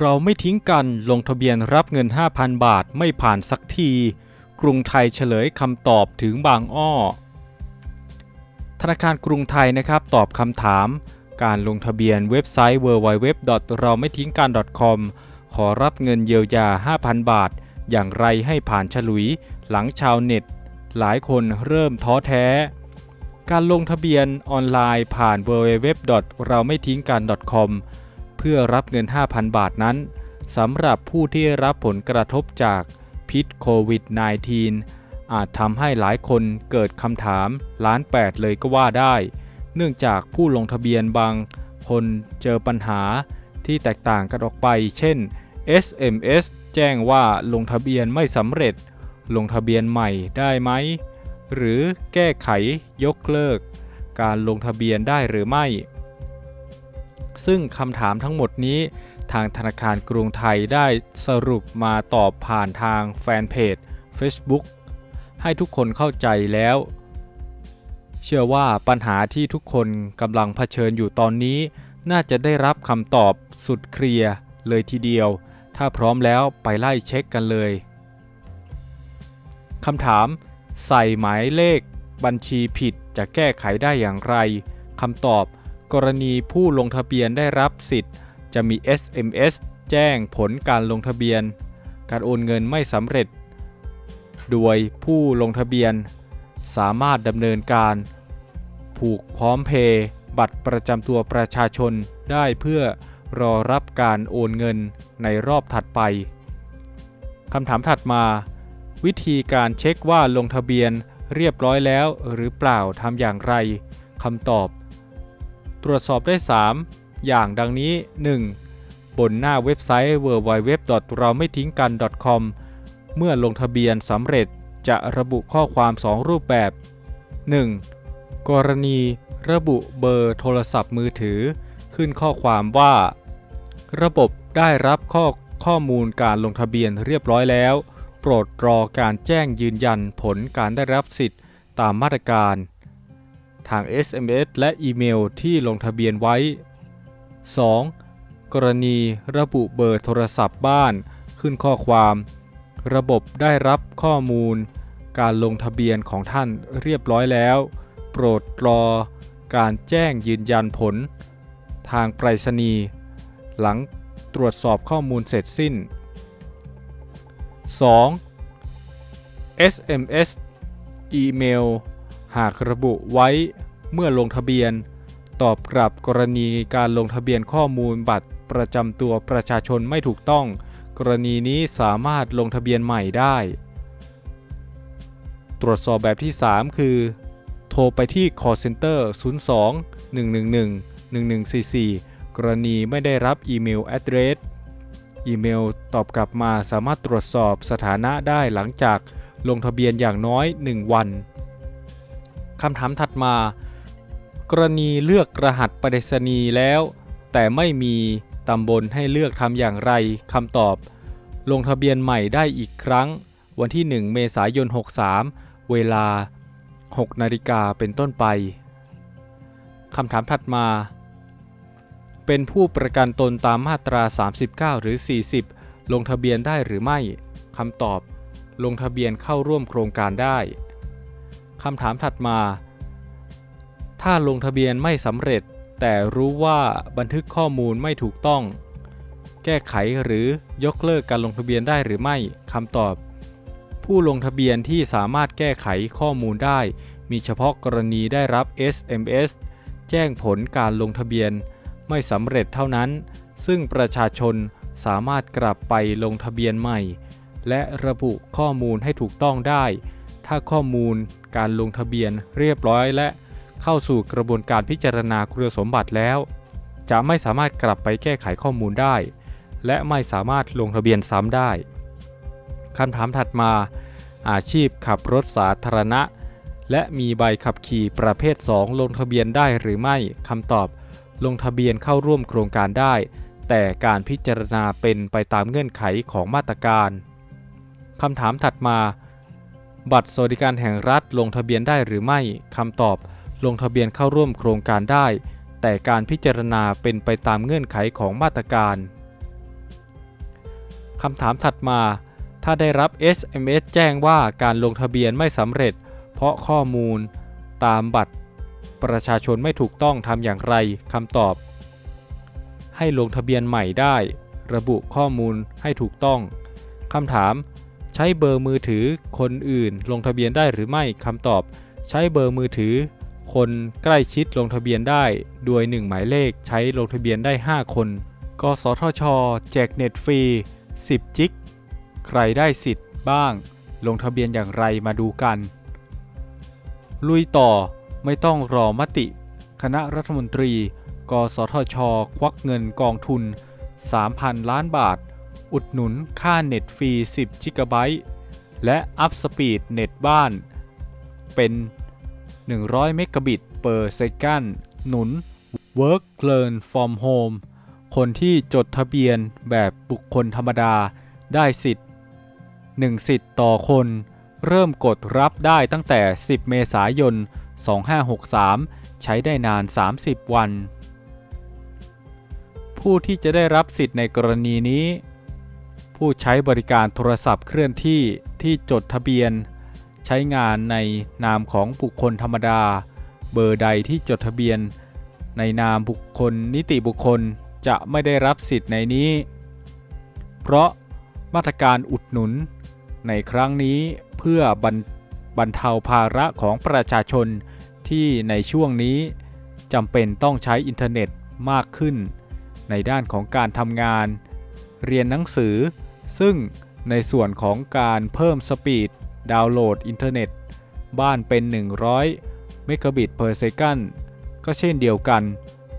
เราไม่ทิ้งกันลงทะเบียนรับเงิน 5,000 บาทไม่ผ่านสักที กรุงไทยเฉลยคำตอบถึงบางอ้อ ธนาคารกรุงไทยนะครับตอบคำถาม การลงทะเบียนเว็บไซต์ www เราไม่ทิ้งกัน .com ขอรับเงินเยียวยา 5,000 บาท อย่างไรให้ผ่านฉลุย หลังชาวเน็ต หลายคนเริ่มท้อแท้ การลงทะเบียนออนไลน์ผ่าน www เราไม่ทิ้งกัน .com พื่อรับเงิน 5,000 บาทนั้นสำหรับผู้ที่รับผลกระทบจากพิษโควิด -19 อาจทำให้หลายคนเกิดคำถามล้านแปดเลยก็ว่าได้ เนื่องจากผู้ลงทะเบียนบางคนเจอปัญหาที่แตกต่างกันออกไป เช่น SMS แจ้งว่าลงทะเบียนไม่สำเร็จ ลงทะเบียนใหม่ได้ไหม หรือแก้ไขยกเลิก การลงทะเบียนได้หรือไม่ ซึ่งคำถามทั้งหมดนี้ ทางธนาคารกรุงไทยได้สรุปมาตอบผ่านทางแฟนเพจ Facebook ให้ทุกคนเข้าใจแล้ว เชื่อว่าปัญหาที่ทุกคนกำลังเผชิญอยู่ตอนนี้ น่าจะได้รับคำตอบสุดเคลียร์เลยทีเดียว ถ้าพร้อมแล้วไปไล่เช็คกันเลยคำถาม ใส่หมายเลขบัญชีผิดจะแก้ไขได้อย่างไรคำตอบ กรณีผู้ลงทะเบียนได้รับสิทธิ์ จะมี SMS แจ้งผลการลงทะเบียน การโอนเงินไม่สำเร็จ โดยผู้ลงทะเบียน สามารถดำเนินการ ผูกพร้อมเพย์บัตรประจำตัวประชาชนได้เพื่อรอรับการโอนเงินในรอบถัดไปคำถามถัดมา วิธีการเช็คว่าลงทะเบียนเรียบร้อยแล้วหรือเปล่าทำอย่างไรคำตอบ ตรวจสอบได้ 3 อย่างดังนี้ 1. บนหน้าเว็บไซต์ www เราไม่ทิ้งกัน .com เมื่อลงทะเบียนสำเร็จจะระบุข้อความ 2 รูปแบบ 1. กรณีระบุเบอร์โทรศัพท์มือถือ ขึ้นข้อความว่า ระบบได้รับข้อข้อมูลการลงทะเบียนเรียบร้อยแล้ว โปรดรอการแจ้งยืนยันผลการได้รับสิทธิ์ตามมาตรการ ทาง SMS และอีเมลที่ลงทะเบียนไว้ 2. กรณีระบุเบอร์โทรศัพท์บ้าน ขึ้นข้อความ ระบบได้รับข้อมูล การลงทะเบียนของท่านเรียบร้อยแล้ว โปรดรอ การแจ้งยืนยันผล ทางไปรษณีย์หลังตรวจสอบข้อมูลเสร็จสิ้น 2. SMS อีเมล หากระบุไว้เมื่อลงทะเบียน ตอบกลับกรณีการลงทะเบียนข้อมูลบัตรประจำตัวประชาชนไม่ถูกต้อง กรณีนี้สามารถลงทะเบียนใหม่ได้ ตรวจสอบแบบที่ 3 คือ โทรไปที่ call center 02 111 1144 กรณีไม่ได้รับอีเมล address อีเมลตอบกลับมาสามารถตรวจสอบสถานะได้หลังจากลงทะเบียนอย่างน้อย 1 วัน คำถามถัดมา กรณีเลือกรหัสไปรษณีย์แล้ว แต่ไม่มีตำบลให้เลือกทำอย่างไรคำตอบ ลงทะเบียนใหม่ได้อีกครั้ง วันที่ 1 เมษายน 63 เวลา 6 นาฬิกาเป็นต้นไปคำถามถัดมา เป็นผู้ประกันตนตามมาตรา 39 หรือ 40 ลงทะเบียนได้หรือไม่คำตอบ ลงทะเบียนเข้าร่วมโครงการได้ คำถามถัดมา ถ้าลงทะเบียนไม่สำเร็จ แต่รู้ว่าบันทึกข้อมูลไม่ถูกต้อง แก้ไขหรือยกเลิกการลงทะเบียนได้หรือไม่คำตอบ ผู้ลงทะเบียนที่สามารถแก้ไขข้อมูลได้ มีเฉพาะกรณีได้รับ SMS แจ้งผลการลงทะเบียนไม่สำเร็จเท่านั้น ซึ่งประชาชนสามารถกลับไปลงทะเบียนใหม่ และระบุข้อมูลให้ถูกต้องได้ ถ้าข้อมูลการลงทะเบียนเรียบร้อย และเข้าสู่กระบวนการพิจารณาคุณสมบัติแล้ว จะไม่สามารถกลับไปแก้ไขข้อมูลได้ และไม่สามารถลงทะเบียนซ้ำได้คำถามถัดมา อาชีพขับรถสาธารณะ และมีใบขับขี่ประเภท 2 ลงทะเบียนได้หรือไม่คำตอบ ลงทะเบียนเข้าร่วมโครงการได้ แต่การพิจารณาเป็นไปตามเงื่อนไขของมาตรการคำถามถัดมา บัตรสวัสดิการแห่งรัฐลงทะเบียนได้หรือไม่คำตอบ ลงทะเบียนเข้าร่วมโครงการได้ แต่การพิจารณาเป็นไปตามเงื่อนไขของมาตรการคำถามถัดมา ถ้าได้รับ SMS แจ้งว่าการลงทะเบียนไม่สำเร็จ เพราะข้อมูลตามบัตร ประชาชนไม่ถูกต้องทำอย่างไรคำตอบ ให้ลงทะเบียนใหม่ได้ ระบุข้อมูลให้ถูกต้องคำถาม ใช้เบอร์มือถือคนอื่นลงทะเบียนได้หรือไม่คำตอบ ใช้เบอร์มือถือ คนใกล้ชิดลงทะเบียนได้ โดย 1 หมายเลขใช้ลงทะเบียนได้ 5 คน กสทช แจกเน็ตฟรี 10 จิก ใครได้สิทธิ์บ้าง ลงทะเบียนอย่างไรมาดูกัน ลุยต่อไม่ต้องรอมติ คณะรัฐมนตรี กสทช ควักเงินกองทุน 3,000 ล้านบาท อุดหนุนค่าเน็ตฟรี 10จิกะไบต์และอัพสปีดเน็ตบ้าน เป็น 100 เมกะบิต per second หนุน Work Learn from Home คนที่จดทะเบียนแบบบุคคลธรรมดาได้สิทธิ์ 1 สิทธิ์ต่อคน เริ่มกดรับได้ตั้งแต่ 10 เมษายน 2563 ใช้ได้นาน 30 วัน ผู้ที่จะได้รับสิทธิ์ในกรณีนี้ ผู้ใช้บริการโทรศัพท์เคลื่อนที่ที่จดทะเบียน ใช้งานในนามของบุคคลธรรมดา เบอร์ใดที่จดทะเบียน ในนามบุคคลนิติบุคคลจะไม่ได้รับสิทธิ์ในนี้ เพราะมาตรการอุดหนุน ในครั้งนี้เพื่อบรรบรรเทาภาระของประชาชนที่ในช่วงนี้จำเป็นต้องใช้อินเทอร์เน็ตมากขึ้น ในด้านของการทำงาน เรียนหนังสือ ซึ่งในส่วนของการเพิ่มสปีดดาวน์โหลดอินเทอร์เน็ต บ้านเป็น 100เมกะบิต per second ก็เช่นเดียวกัน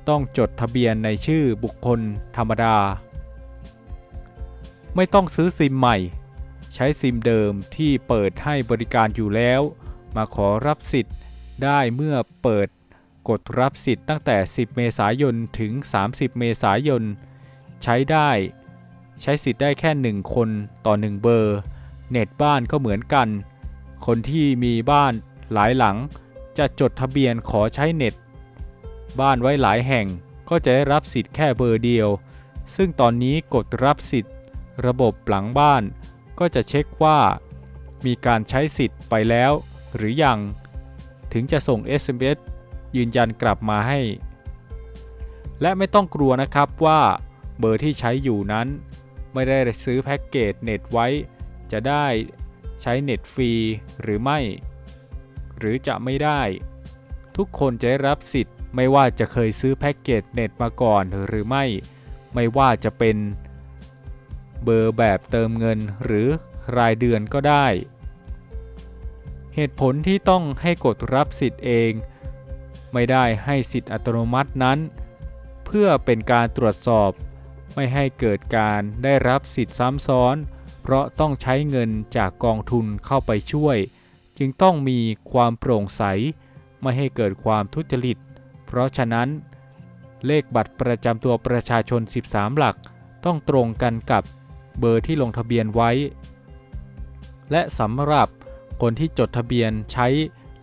ต้องจดทะเบียนในชื่อบุคคลธรรมดา ไม่ต้องซื้อซิมใหม่ ใช้ซิมเดิมที่เปิดให้บริการอยู่แล้ว มาขอรับสิทธิ์ได้เมื่อเปิดกดรับสิทธิ์ตั้งแต่ 10 เมษายน ถึง 30 เมษายน ใช้ได้ ใช้สิทธิ์ได้แค่ 1 คนต่อ 1 เบอร์ เน็ตบ้านก็เหมือนกัน คนที่มีบ้านหลายหลัง จะจดทะเบียนขอใช้เน็ต บ้านไว้หลายแห่งก็จะได้รับสิทธิ์แค่เบอร์เดียว ซึ่งตอนนี้กดรับสิทธิ์ ระบบหลังบ้านก็จะเช็คว่า มีการใช้สิทธิ์ไปแล้วหรือยัง ถึงจะส่ง SMS ยืนยันกลับมาให้ และไม่ต้องกลัวนะครับว่าเบอร์ที่ใช้อยู่นั้น ไม่ได้ซื้อแพ็กเกจเน็ตไว้ จะได้ใช้เน็ตฟรีหรือไม่ หรือจะไม่ได้ ทุกคนจะได้รับสิทธิ์ ไม่ว่าจะเคยซื้อแพ็กเกจเน็ตมาก่อนหรือไม่ ไม่ว่าจะเป็นเบอร์แบบเติมเงินหรือรายเดือนก็ได้ เหตุผลที่ต้องให้กดรับสิทธิ์เอง ไม่ได้ให้สิทธิ์อัตโนมัตินั้น เพื่อเป็นการตรวจสอบ ไม่ให้เกิดการได้รับสิทธิ์ซ้ำซ้อน เพราะต้องใช้เงินจากกองทุนเข้าไปช่วย จึงต้องมีความโปร่งใส ไม่ให้เกิดความทุจริต เพราะฉะนั้น เลขบัตรประจำตัวประชาชน 13 หลัก ต้องตรงกันกับเบอร์ที่ลงทะเบียนไว้ และสำหรับคนที่จดทะเบียนใช้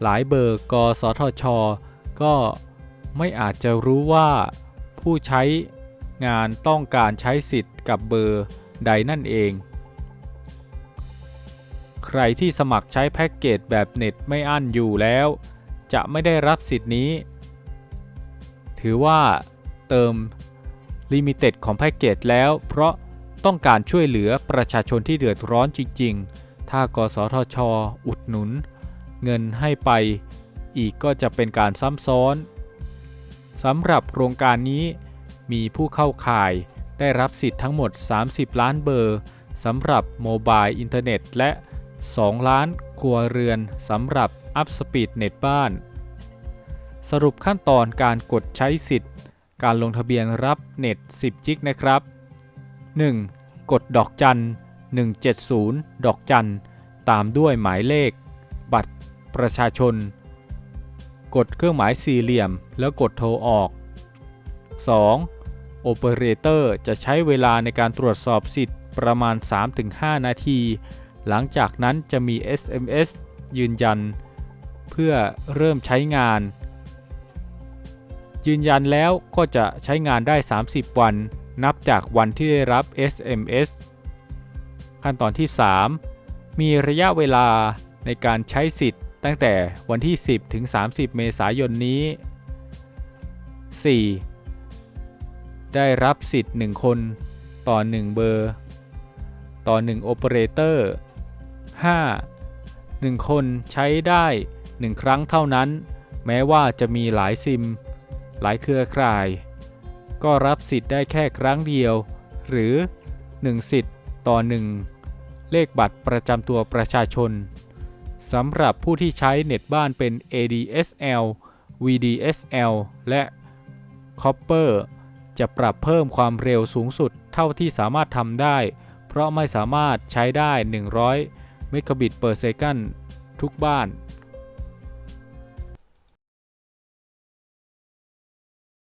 หลายเบอร์กสทช ก็ไม่อาจจะรู้ว่าผู้ใช้ งานต้องการใช้สิทธิ์กับเบอร์ใดนั่นเอง ใครที่สมัครใช้แพ็กเกจแบบเน็ตไม่อั้นอยู่แล้ว จะไม่ได้รับสิทธิ์นี้ ถือว่าเติมลิมิเต็ดของแพ็กเกจแล้ว เพราะต้องการช่วยเหลือประชาชนที่เดือดร้อนจริง ๆ ถ้ากสทช อุดหนุน เงินให้ไป อีกก็จะเป็นการซ้ำซ้อนสำหรับโครงการนี้ มีผู้เข้าข่าย ได้รับสิทธิ์ทั้งหมด 30 ล้านเบอร์สำหรับโมบายอินเทอร์เน็ตและ 2 ล้านครัวเรือนสำหรับอัพสปีดเน็ตบ้าน สรุปขั้นตอนการกดใช้สิทธิ์ การลงทะเบียนรับเน็ต 10 จิกนะครับ 1. กดดอกจัน 170 ดอกจัน ตามด้วยหมายเลข บัตรประชาชน กดเครื่องหมายสี่เหลี่ยม แล้วกดโทรออก 2. โอเปอเรเตอร์จะใช้เวลาในการตรวจสอบสิทธิ์ประมาณ 3-5 นาที หลังจากนั้นจะมี SMS ยืนยัน เพื่อเริ่มใช้งาน ยืนยันแล้วก็จะใช้งานได้ 30 วัน นับจากวันที่ได้รับ SMS ขั้นตอนที่ 3 มีระยะเวลาในการใช้สิทธิ์ ตั้งแต่วันที่ 10 ถึง 30 เมษายนนี้ 4. ได้รับสิทธิ์ 1 คนต่อ 1 เบอร์ ต่อ 1 โอเปอเรเตอร์ 5. 1 คนใช้ได้ 1 ครั้งเท่านั้น แม้ว่าจะมีหลายซิม หลายเครือข่าย ก็รับสิทธิ์ได้แค่ครั้งเดียว หรือ 1 สิทธิ์ต่อ 1 เลขบัตรประจำตัวประชาชนสำหรับผู้ที่ใช้เน็ตบ้านเป็น ADSL VDSL และ Copper จะปรับเพิ่มความเร็วสูงสุดเท่าที่สามารถทำได้ เพราะไม่สามารถใช้ได้ 100 เมกะบิตเปอร์เซกันทุกบ้าน